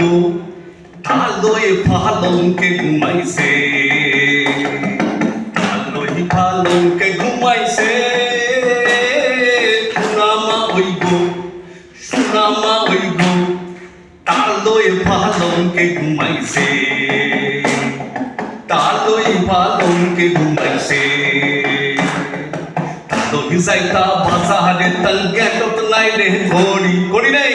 গো তালয় পালঙ্কে ঘুমাইছে। তালয় পালঙ্কে ঘুমাইছে। সুনামা ওই সুনামা ওই গো তালয় ঘুমাইছে। তালয় পালঙ্কে ঘুমাইছে। তালয় যাইতা বাজারে তাল গেটত নাই রে ঘড়ি ঘড়ি নেই।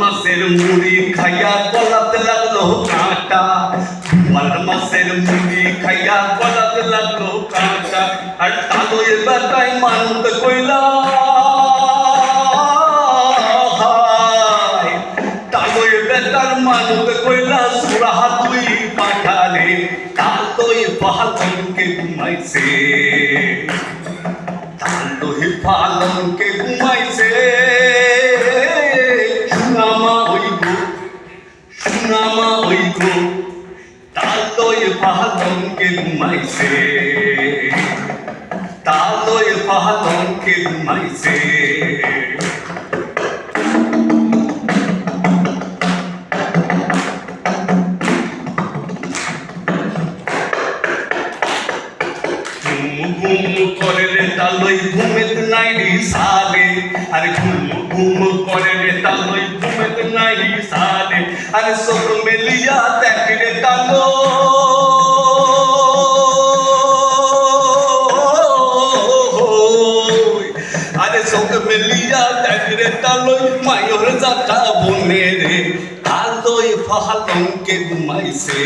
মাসের মুড়ি খাইয়া গলাতে লাগল কাঁটা। গোয়াল মাসের মুড়ি খাইয়া গলাতে লাগল কাঁটা। আর তালয় বেটাই মানত কইলা কইলা তুই পাহালকে ঘুমাইছে। পালনকে ঘুমাইছে তালয় ঘুম ঘুম করে রে তালই ঘুমেত নাই সালে। আরে ঘুম ঘুম করে রে তালই ঘুমেত নাই সালে। আরে সব যাতা বনে রে তালই ফালঙ্কে ঘুমাইছে।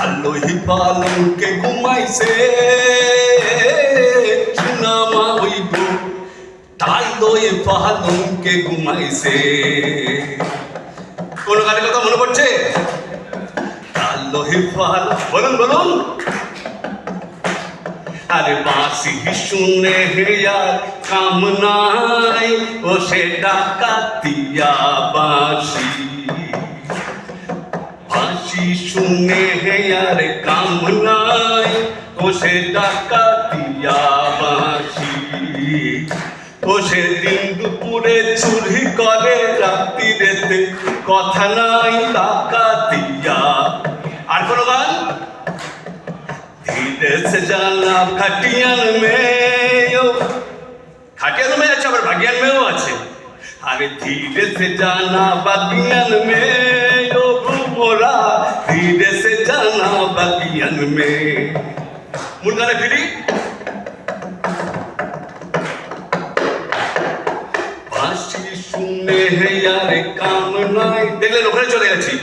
আলোহি পালঙ্কে ঘুমাইছে। সুনামা ওই গো তালয়ে পালঙ্কে ঘুমাইছে। কোন গানের কথা মনে পড়ছে? তালয়ে পাল বলুন বলুন। আরে বাসি শুনে হেয়ার কাম নাই ও সে ডাকাতিয়া বাসি হাসি শুনে হেয়ার কাম নাই ও সে ডাকাতিয়া বাসি ও সে দিন দুপুরে চুরি করে রাত্রিরেতে কথা নাই ডাকাতিয়া আর কোনো গান? धीरे से जाना खटियन में यो খাটিয়ান में আছে আবার বাগিয়ান মেও আছে আরে ধীরে সে জানা বাগিয়ান মে ও ভ্রমরা ধীরে সে জানা বাগিয়ান মে মূল গানে ফিরি বাঁশি শুনে হে আরে কাম নাই দেখলেন ওখানে চলে গেছি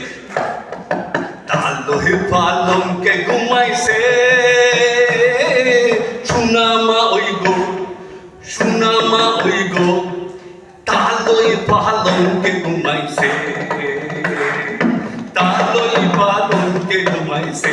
তালহে পালমকে ঘুমাইছে সুনামা হই গো তালই পালমকে ঘুমাইছে। তালই পালমকে ঘুমাইছে।